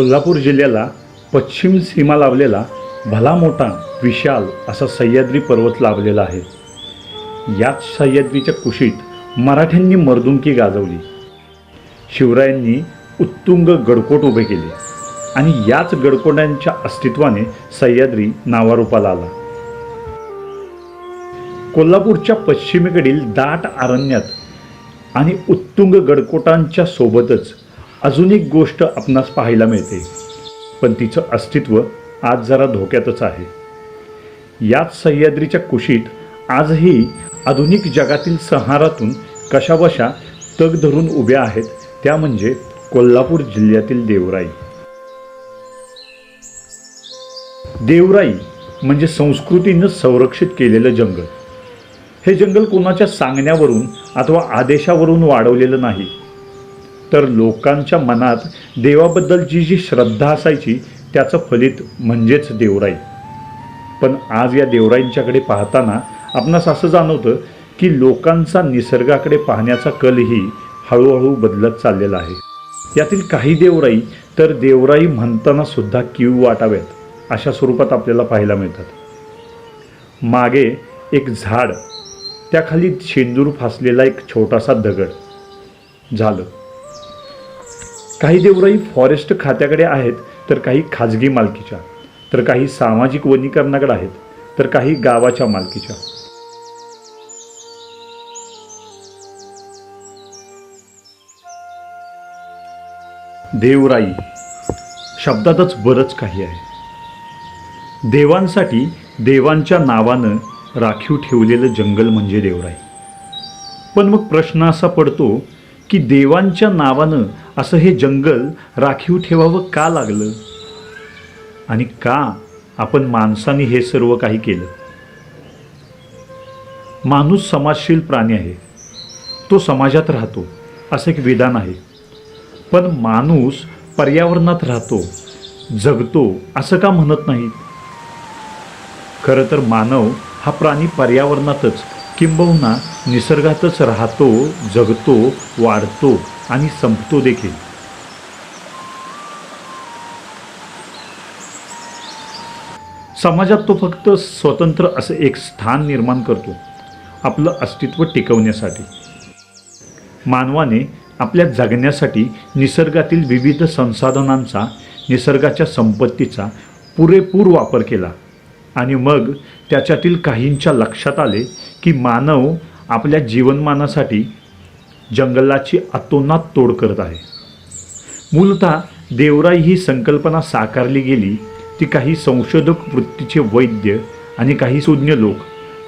कोल्हापूर जिल्ह्याला पश्चिम सीमा लाभलेला भला मोठा विशाल असा सह्याद्री पर्वत लाभलेला आहे. याच सह्याद्रीच्या कुशीत मराठ्यांनी मर्दुंकी गाजवली. शिवरायांनी उत्तुंग गडकोट उभे केले आणि याच गडकोटांच्या अस्तित्वाने सह्याद्री नावारूपाला आला. कोल्हापूरच्या पश्चिमेकडील दाट अरण्यात आणि उत्तुंग गडकोटांच्या सोबतच अजून एक गोष्ट आपणास पाहायला मिळते. पण तिचं अस्तित्व आज जरा धोक्यातच आहे. याच सह्याद्रीच्या कुशीत आजही आधुनिक जगातील संहारातून कशाबशा तग धरून उभ्या आहेत त्या म्हणजे कोल्हापूर जिल्ह्यातील देवराई. देवराई म्हणजे संस्कृतीनं संरक्षित केलेलं जंगल. हे जंगल कोणाच्या सांगण्यावरून अथवा आदेशावरून वाढवलेलं नाही. तर लोकांच्या मनात देवाबद्दलची जी श्रद्धा असायची त्याचं फलित म्हणजेच देवराई. पण आज या देवराईंच्याकडे पाहताना आपणास असं जाणवतं की लोकांचा निसर्गाकडे पाहण्याचा कलही हळूहळू बदलत चाललेला आहे. यातील काही देवराई तर देवराई म्हणताना सुद्धा कीव वाटाव्यात अशा स्वरूपात आपल्याला पाहायला मिळतात. मागे एक झाड त्याखाली शेंदूर फासलेला एक छोटासा दगड. झालं. काही देवराई फॉरेस्ट खात्याकडे आहेत तर काही खाजगी मालकीच्या. तर काही सामाजिक वनीकरणाकडे आहेत तर काही गावाच्या मालकीच्या. देवराई शब्दातच बरंच काही आहे. देवांसाठी देवांच्या नावानं राखीव ठेवलेलं जंगल म्हणजे देवराई. पण मग प्रश्न असा पडतो की देवांच्या नावानं असं हे जंगल राखीव ठेवावं का लागलं? आणि का आपण माणसाने हे सर्व काही केलं? माणूस समाजशील प्राणी आहे. तो समाजात राहतो असं एक विधान आहे. पण माणूस पर्यावरणात राहतो जगतो असं का म्हणत नाही खरं तर मानव हा प्राणी पर्यावरणातच किंबहुना निसर्गातच राहतो जगतो वाढतो आणि संपतो देखील. समाजात तो फक्त स्वतंत्र असं एक स्थान निर्माण करतो आपलं अस्तित्व टिकवण्यासाठी. मानवाने आपल्या जगण्यासाठी निसर्गातील विविध संसाधनांचा निसर्गाच्या संपत्तीचा पुरेपूर वापर केला. आणि मग त्याच्यातील काहींच्या लक्षात आले की मानव आपल्या जीवनमानासाठी जंगलाची अतोनात तोड करत आहे. मूलतः देवराई ही संकल्पना साकारली गेली ती काही संशोधक वृत्तीचे वैद्य आणि काही सुज्ञ लोक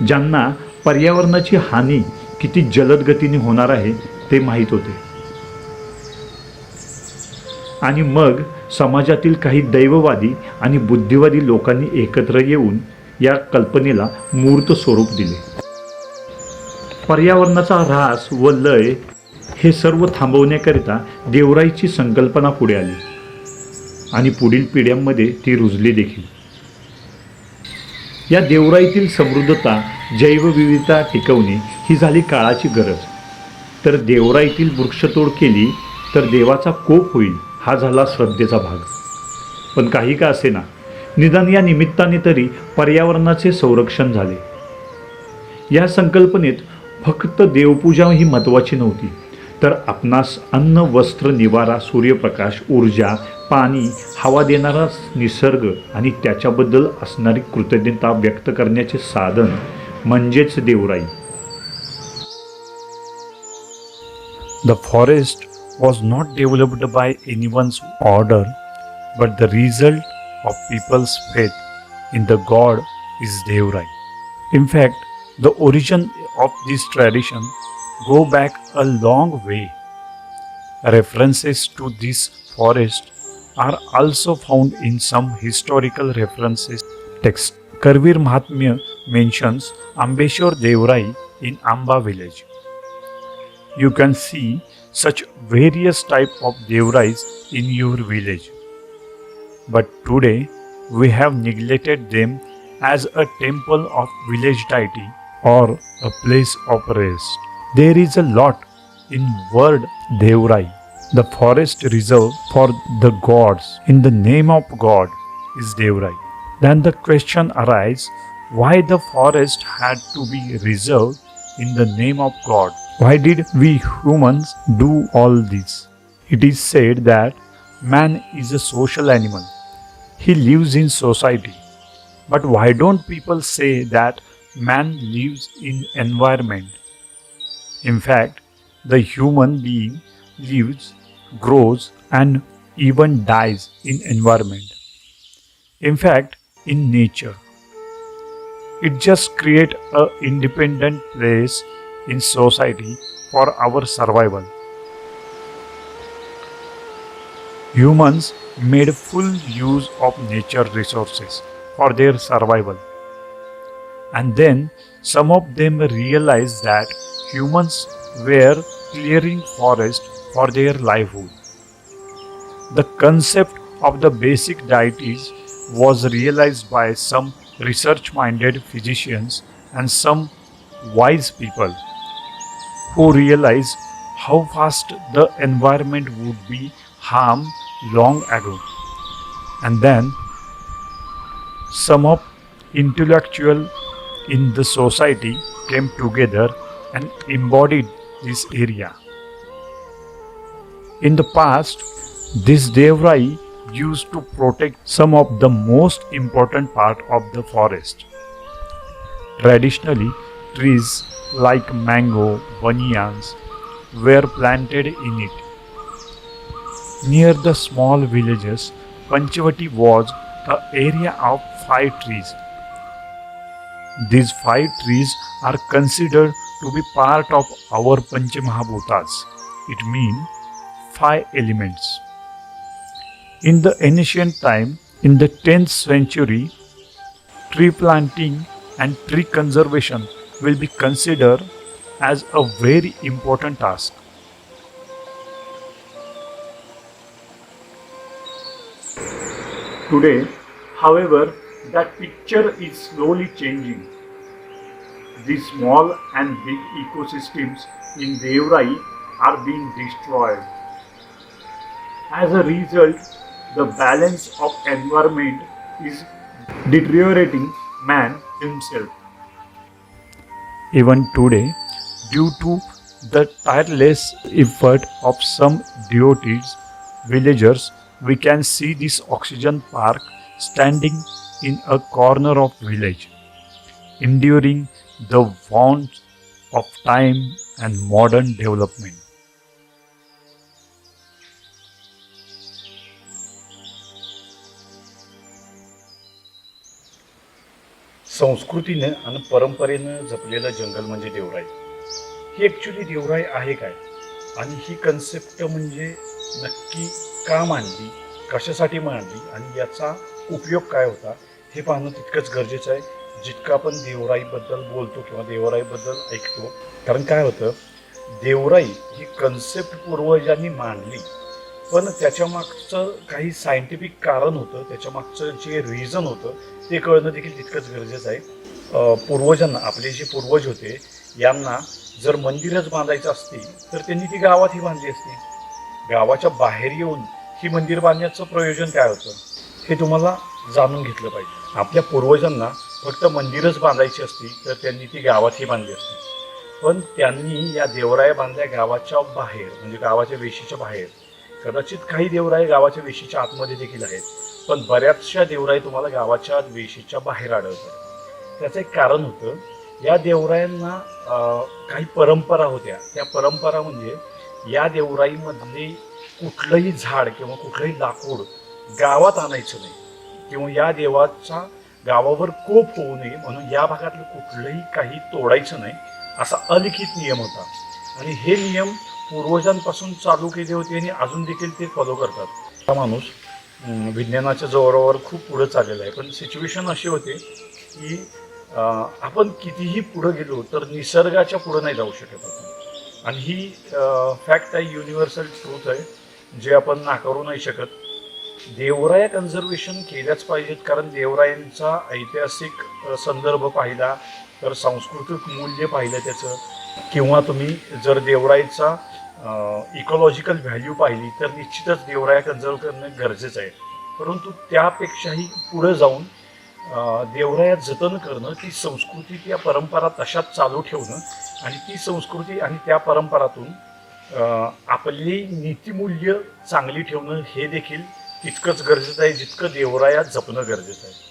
ज्यांना पर्यावरणाची हानी किती जलद गतीने होणार आहे ते माहीत होते. आणि मग समाजातील काही दैववादी आणि बुद्धिवादी लोकांनी एकत्र येऊन या कल्पनेला मूर्त स्वरूप दिले. पर्यावरणाचा ऱ्हास व लय हे सर्व थांबवण्याकरिता देवराईची संकल्पना पुढे आली आणि पुढील पिढ्यांमध्ये ती रुजली देखील. या देवराईतील समृद्धता जैवविविधता टिकवणे ही झाली काळाची गरज. तर देवराईतील वृक्षतोड केली तर देवाचा कोप होईल. हा झाला श्रद्धेचा भाग. पण काही का असे ना निदान या निमित्ताने तरी पर्यावरणाचे संरक्षण झाले. या संकल्पनेत फक्त देवपूजा ही महत्त्वाची नव्हती तर आपणास अन्न वस्त्र निवारा सूर्यप्रकाश ऊर्जा पाणी हवा देणारा निसर्ग आणि त्याच्याबद्दल असणारी कृतज्ञता व्यक्त करण्याचे साधन म्हणजेच देवराई. The forest was not developed by anyone's order, but the result of people's faith in the God is Devrai. In fact, the origin of this tradition go back a long way. References to this forest are also found in some historical references text. Karvir Mahatmya mentions Ambeshwar Devrai in Amba village. You can see such various type of Devrais in your village. But today we have neglected them as a temple of village deity or a place of rest. There is a lot in word Devrai, the forest reserve for the gods in the name of God is Devrai. Then the question arises why the forest had to be reserved in the name of God. Why did we humans do all this? It is said that man is a social animal. He lives in society. But why don't people say that man lives in environment? In fact, the human being lives, grows and even dies in environment. In fact, in nature. It just create a independent place in society for our survival. Humans made full use of nature resources for their survival. And then some of them realized that humans were clearing forest for their livelihood. The concept of the basic deities was realized by some research minded physicians and some wise people who realized how fast the environment would be harmed long ago. And then some of intellectual in the society came together and embodied this area. In the past, this Devrai used to protect some of the most important part of the forest. Traditionally, trees like mango, banyans were planted in it. Near the small villages, Panchavati was the area of five trees. These five trees are considered to be part of our Panchamahabhutas. It means five elements. In the ancient time, in the 10th century, tree planting and tree conservation will be considered as a very important task. Today, however, that picture is slowly changing. These small and big ecosystems in Devrai are being destroyed. As a result, the balance of environment is deteriorating man himself. Even today, due to the tireless effort of some devotees, villagers, we can see this oxygen park standing in a corner of village, enduring the want of time and modern development. संस्कृतीनं आणि परंपरेनं जपलेलं जंगल म्हणजे देवराई. ही actually देवराई आहे काय? आणि ही concept म्हणजे नक्की का मांडली? कशासाठी मांडली? आणि याचा उपयोग काय होता? हे पाहणं तितकंच गरजेचं आहे. जितकं आपण देवराईबद्दल बोलतो किंवा देवराईबद्दल ऐकतो. कारण काय होतं? देवराई ही कन्सेप्ट पूर्वजांनी मांडली. पण त्याच्यामागचं काही सायंटिफिक कारण होतं त्याच्यामागचं जे रिझन होतं ते कळणं देखील तितकंच गरजेचं आहे. पूर्वजांना आपले जे पूर्वज होते यांना जर मंदिरच बांधायचं असतील तर त्यांनी ती गावात ही बांधली असती. गावाच्या बाहेर येऊन ही मंदिर बांधण्याचं प्रयोजन काय होतं हे तुम्हाला जाणून घेतलं पाहिजे. आपल्या पूर्वजांना फक्त मंदिरच बांधायची असती तर त्यांनी ती गावातही बांधली असती. पण त्यांनी या देवराया बांधल्या गावाच्या बाहेर म्हणजे गावाच्या वेशीच्या बाहेर कदाचित काही देवराय गावाच्या वेशीच्या आतमध्ये देखील आहेत. पण बऱ्याचशा देवराई तुम्हाला गावाच्या वेशीच्या बाहेर आढळतात. त्याचं एक कारण होतं या देवरायांना काही परंपरा होत्या. त्या परंपरा म्हणजे या देवराईमधले कुठलंही झाड किंवा कुठलंही लाकूड गावात आणायचं नाही. किंवा या देवाचा गावावर कोप होऊ नये म्हणून या भागातलं कुठलंही काही तोडायचं नाही असा अलिखित नियम होता. आणि हे नियम पूर्वजांपासून चालू केली होती आणि अजून देखील ते फॉलो करतात. हा माणूस विज्ञानाच्या जोरावर खूप पुढं चाललेला आहे. पण सिच्युएशन अशी होते की आपण कितीही पुढं गेलो तर निसर्गाच्या पुढं नाही जाऊ शकत आपण. आणि ही फॅक्ट आहे युनिव्हर्सल ट्रूथ आहे जे आपण नाकारू नाही शकत. देवराया कन्झर्वेशन केल्याच पाहिजेत कारण देवरायांचा ऐतिहासिक संदर्भ पाहिला तर सांस्कृतिक मूल्य पाहिलं त्याचं. किंवा तुम्ही जर देवराईचा इकॉलॉजिकल व्हॅल्यू पाहिली तर निश्चितच देवराया कन्झर्व करणं गरजेचं आहे. परंतु त्यापेक्षाही पुढं जाऊन देवराया जतन करणं ती संस्कृती त्या परंपरा तशाच चालू ठेवणं आणि ती संस्कृती आणि त्या परंपरातून आपली नीतिमूल्य चांगली ठेवणं हे देखील तितकंच गरजेचं आहे जितकं देवराया जपणं गरजेचं आहे.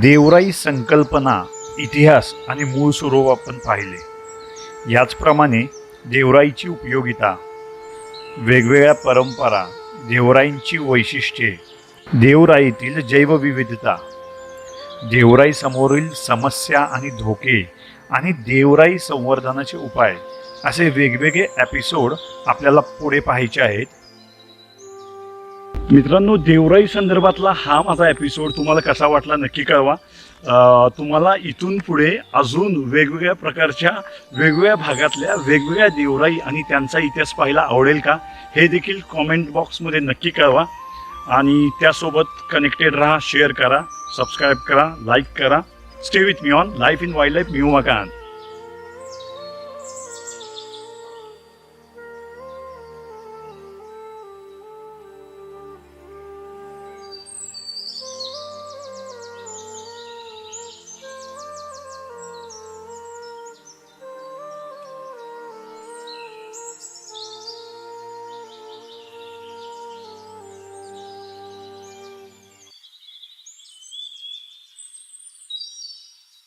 देवराई संकल्पना इतिहास आणि मूळ स्वरूप आपण पाहिले. याचप्रमाणे देवराईची उपयोगिता वेगवेगळ्या परंपरा देवराईंची वैशिष्ट्ये देवराईतील जैवविविधता देवराईसमोरील समस्या आणि धोके आणि देवराई संवर्धनाचे उपाय असे वेगवेगळे एपिसोड आपल्याला पुढे पाहायचे आहेत. मित्रांनो देवराई संदर्भातला हा माझा एपिसोड तुम्हाला कसा वाटला नक्की कळवा. तुम्हाला इथून पुढे अजून वेगवेगळ्या प्रकारच्या वेगवेगळ्या भागातल्या वेगवेगळ्या देवराई आणि त्यांचा इतिहास पाहायला आवडेल का हे देखील कॉमेंट बॉक्समध्ये नक्की कळवा. आणि त्यासोबत कनेक्टेड राहा शेअर करा सबस्क्राईब करा लाईक करा. Stay with me on life in wild life mu मकान